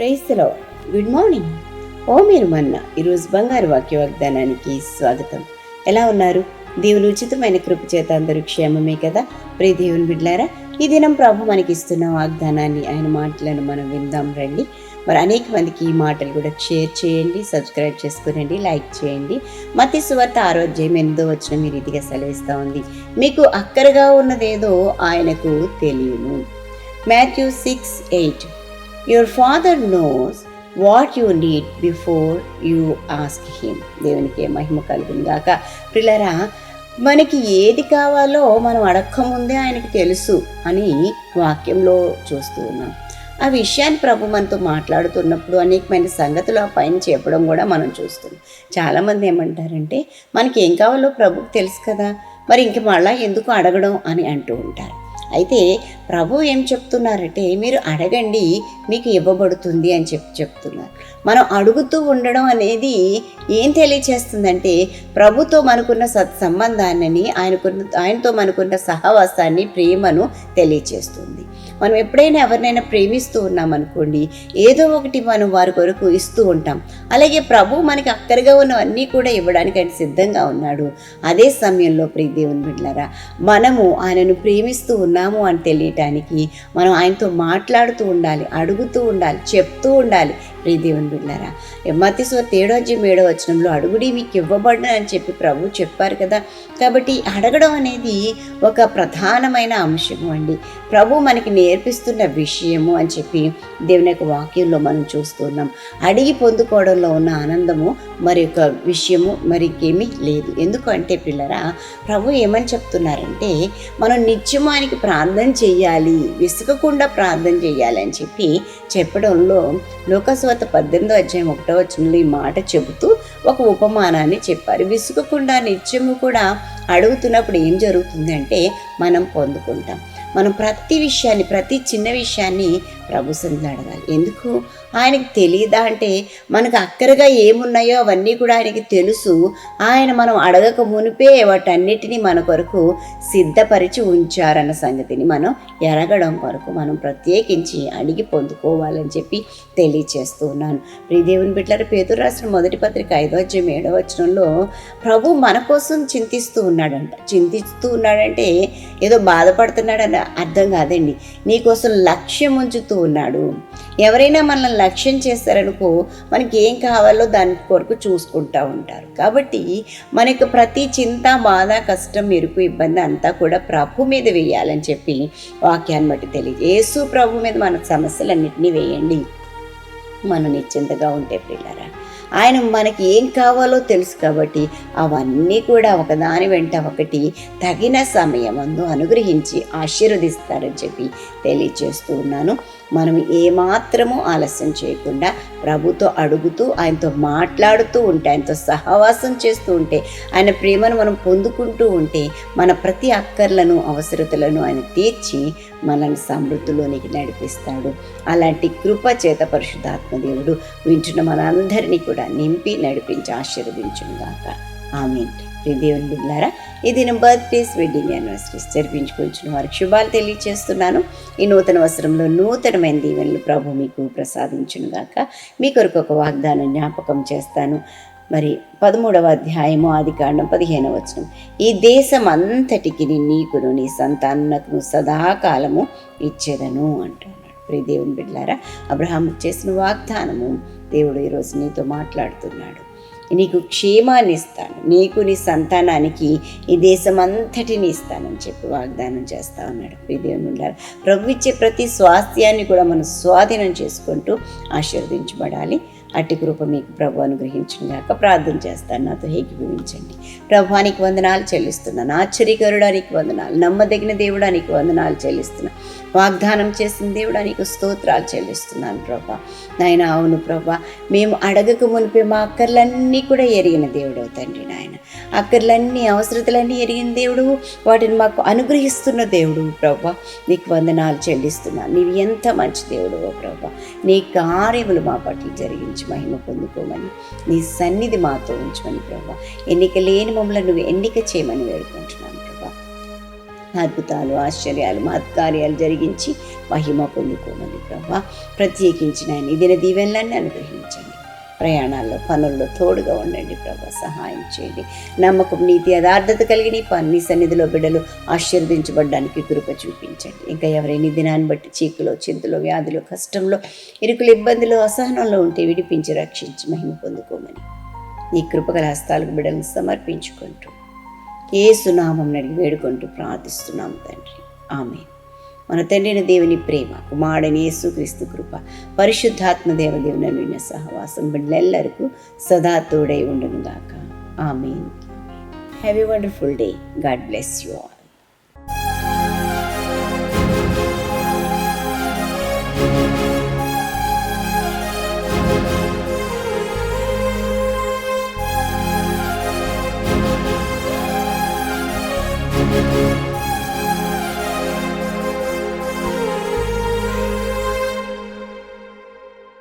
ప్రైస్లో good morning. ఓ మీరు మొన్న ఈరోజు బంగారు వాక్య వాగ్దానానికి స్వాగతం. ఎలా ఉన్నారు? దేవుని ఉచితమైన కృప చేత అందరూ క్షేమమే కదా? ప్రే దేవుని బిడ్లారా ఈ దినం ప్రభు మనకి ఇస్తున్న వాగ్దానాన్ని ఆయన మాటలను మనం విందాం రండి. మరి అనేక మందికి ఈ మాటలు కూడా షేర్ చేయండి సబ్స్క్రైబ్ చేసుకునండి లైక్ చేయండి. మతి సువార్త ఆరోగ్యం ఎందో వచ్చిన మీ రీతిగా సెలవిస్తూ ఉంది. మీకు అక్కరగా ఉన్నదేదో ఆయనకు తెలియను. Matthew six eight. Your father knows what you need before you ask him దేవునికి మహిమ కలుగును గాక. పిల్లరా మనకి ఏది కావాలో మనం అడక్కముందే ఆయనకి తెలుసు అని వాక్యంలో చూస్తూ ఉన్నాం. ఆ విషయాన్ని ప్రభు మనతో మాట్లాడుతున్నప్పుడు అనేకమైన సంగతులు ఆ పైన చెప్పడం కూడా మనం చూస్తున్నాం. చాలామంది ఏమంటారంటే మనకి ఏం కావాలో ప్రభుకి తెలుసు కదా మరి ఇంక మళ్ళా ఎందుకు అడగడం అని అంటూ ఉంటారు. అయితే ప్రభు ఏం చెప్తున్నారంటే మీరు అడగండి మీకు ఇవ్వబడుతుంది అని చెప్పి చెప్తున్నారు. మనం అడుగుతూ ఉండడం అనేది ఏం తెలియచేస్తుందంటే ప్రభుతో మనకున్న సత్ సంబంధాన్ని ఆయనకున్న ఆయనతో మనకున్న సహవాసాన్ని ప్రేమను తెలియచేస్తుంది. మనం ఎప్పుడైనా ఎవరినైనా ప్రేమిస్తూ ఉన్నాం అనుకోండి ఏదో ఒకటి మనం వారి కొరకు ఇస్తూ ఉంటాం. అలాగే ప్రభు మనకి అక్కరగా ఉన్నవన్నీ కూడా ఇవ్వడానికి ఆయన సిద్ధంగా ఉన్నాడు. అదే సమయంలో ప్రియ దేవుని మనము ఆయనను ప్రేమిస్తూ ఉన్నాము అని తెలియటానికి మనం ఆయనతో మాట్లాడుతూ ఉండాలి అడుగుతూ ఉండాలి చెప్తూ ఉండాలి. ప్రియ దేవుని బిడ్డలారా మతిస్వ తేడోజ్యం ఏడో వచనంలో అడుగుడి మీకు ఇవ్వబడిన అని చెప్పి ప్రభు చెప్పారు కదా. కాబట్టి అడగడం అనేది ఒక ప్రధానమైన అంశము అండి. ప్రభు మనకి నేర్పిస్తున్న విషయము అని చెప్పి దేవుని యొక్క వాక్యంలో మనం చూస్తున్నాం అడిగి పొందుకోవడంలో ఉన్న ఆనందము మరి యొక్క విషయము మరి ఇంకేమీ లేదు. ఎందుకంటే పిల్లరా ప్రభు ఏమని చెప్తున్నారంటే మనం నిత్యమానికి ప్రార్థన చేయాలి విసుకకుండా ప్రార్థన చేయాలి అని చెప్పి చెప్పడంలో సువార్త పద్దెనిమిదో అధ్యాయం ఒకటో వచనంలో ఈ మాట చెబుతూ ఒక ఉపమానాన్ని చెప్పారు. విసుగకుండా నిత్యము కూడా అడుగుతున్నప్పుడు ఏం జరుగుతుంది అంటే మనం పొందుకుంటాం. మనం ప్రతి విషయాన్ని ప్రతి చిన్న విషయాన్ని ప్రభు సందులో అడగాలి. ఎందుకు? ఆయనకి తెలియదా అంటే మనకు అక్కరగా ఏమున్నాయో అవన్నీ కూడా ఆయనకి తెలుసు. ఆయన మనం అడగక మునిపే వాటన్నిటినీ మన కొరకు సిద్ధపరిచి ఉంచారన్న సంగతిని మనం ఎరగడం కొరకు మనం ప్రత్యేకించి అడిగి పొందుకోవాలని చెప్పి తెలియచేస్తూ ఉన్నాను. ప్రియదేవుని బిడ్డలారు పేదరు రాసిన మొదటి పత్రిక ఐదో అధ్యాయం ఏడో వచనంలో ప్రభు మన కోసం చింతిస్తూ ఉన్నాడంట. చింతిస్తూ ఉన్నాడంటే ఏదో బాధపడుతున్నాడని అర్థం కాదండి. నీకోసం లక్ష్యం ఉంచుతూ ఉన్నాడు. ఎవరైనా మనల్ని లక్ష్యం చేస్తారనుకో మనకి ఏం కావాలో దాని కొరకు చూసుకుంటూ ఉంటారు. కాబట్టి మనకు ప్రతి చింత బాధ కష్టం మెరుపు ఇబ్బంది అంతా కూడా ప్రభు మీద వేయాలని చెప్పి వాక్యాన్ని బట్టి తెలియదు యేసు ప్రభు మీద మన సమస్యలన్నింటినీ వేయండి. మనం నిశ్చింతగా ఉంటే పిల్లరా ఆయన మనకి ఏం కావాలో తెలుసు కాబట్టి అవన్నీ కూడా ఒకదాని వెంట ఒకటి తగిన సమయమందు అనుగ్రహించి ఆశీర్వదిస్తారని చెప్పి తెలియచేస్తూ ఉన్నాను. మనం ఏమాత్రము ఆలస్యం చేయకుండా ప్రభుతో అడుగుతూ ఆయనతో మాట్లాడుతూ ఉంటే ఆయనతో సహవాసం చేస్తూ ఉంటే ఆయన ప్రేమను మనం పొందుకుంటూ ఉంటే మన ప్రతి అక్కర్లను అవసరతలను ఆయన తీర్చి మనల్ని సమృద్ధిలోనికి నడిపిస్తాడు. అలాంటి కృప చేత పరిశుద్ధాత్మ దేవుడు వింటున్న మనందరినీ కూడా నింపి నడిపించి ఆశీర్వదించుగాక ఆమె దేవుని బిడ్డారా ఈ దినం బర్త్డేస్ వెడ్డింగ్ యానివర్సరీస్ జరిపించుకొచ్చిన వారికి శుభాలు తెలియజేస్తున్నాను ఈ నూతన వస్త్రంలో నూతనమైన దీవెనలు ప్రభు మీకు ప్రసాదించును గాక. మీ కొరకు ఒక వాగ్దానం జ్ఞాపకం చేస్తాను. మరి పదమూడవ అధ్యాయము ఆది కాండం పదిహేనవ వచనం. ఈ దేశం అంతటికి నీకును నీ సంతానకును సదాకాలము ఇచ్చేదను అంటున్నాడు. ప్రియ దేవుని బిడ్డారా అబ్రహాం చేసిన వాగ్దానము దేవుడు ఈరోజు నీతో మాట్లాడుతున్నాడు. నీకు క్షేమాన్ని ఇస్తాను. నీకు నీ సంతానానికి ఈ దేశం అంతటిని ఇస్తానని చెప్పి వాగ్దానం చేస్తా ఉన్నాడు. ప్రియ దేవుని ప్రభు ఇచ్చే ప్రతి స్వాస్థ్యాన్ని కూడా మనం స్వాధీనం చేసుకుంటూ ఆశీర్వదించబడాలి. అట్టి కృప మీకు ప్రభు అనుగ్రహించిన గాక ప్రార్థన చేస్తాను. నాతో ఏకీభవించండి. ప్రభానికి వందనాలు చెల్లిస్తున్నాను. ఆశ్చర్యకరుడానికి వందనాలు. నమ్మదగిన దేవుడానికి వందనాలు చెల్లిస్తున్నాను. వాగ్దానం చేసిన దేవుడా నీకు స్తోత్రాలు చెల్లిస్తున్నాను ప్రభా. నాయన అవును ప్రభా. మేము అడగక మునిపే మా అక్కర్లన్నీ కూడా ఎరిగిన దేవుడు తండ్రి నాయన. అక్కర్లన్నీ అవసరతలన్నీ ఎరిగిన దేవుడు వాటిని మాకు అనుగ్రహిస్తున్న దేవుడు ప్రభా. నీకు వందనాలు చెల్లిస్తున్నాను. నీవు ఎంత మంచి దేవుడు ఓ ప్రభా. నీ కార్యములు మా పట్ల జరిగించి మహిమ పొందుకోమని నీ సన్నిధి మాతో ఉంచమని ప్రభా. ఎన్నిక లేని మమ్మల్ని నువ్వు ఎన్నిక చేయమని వేడుకుంటున్నాను అద్భుతాలు ఆశ్చర్యాలు మహత్కార్యాలు జరిగించి మహిమ పొందుకోమని ప్రభా. ప్రత్యేకించిన ఆయన ఇదిన దీవెనలన్నీ అనుగ్రహించండి. ప్రయాణాల్లో పనుల్లో తోడుగా ఉండండి ప్రభా. సహాయం చేయండి. నమ్మకం నీతి యథార్థత కలిగిన ఈ నీ సన్నిధిలో బిడ్డలు ఆశీర్వదించబడడానికి కృప చూపించండి. ఇంకా ఎవరైనా దినాన్ని బట్టి చీకులో చింతలో వ్యాధిలో కష్టంలో ఇరుకులు ఇబ్బందులు అసహనంలో ఉంటే విడిపించి రక్షించి మహిమ పొందుకోమని నీ కృపగల హస్తాలకు బిడ్డలను సమర్పించుకుంటూ ఏ సునామం అడిగి వేడుకుంటూ ప్రార్థిస్తున్నాం తండ్రి. ఆమె మన తండ్రిన దేవుని ప్రేమ కుమారుడని యేసుక్రీస్తు కృప పరిశుద్ధాత్మ దేవదేవుని నిన్న సహవాసం బిడ్డలెల్లరికూ సదా తోడై ఉండను గాక amen have a wonderful day God bless you all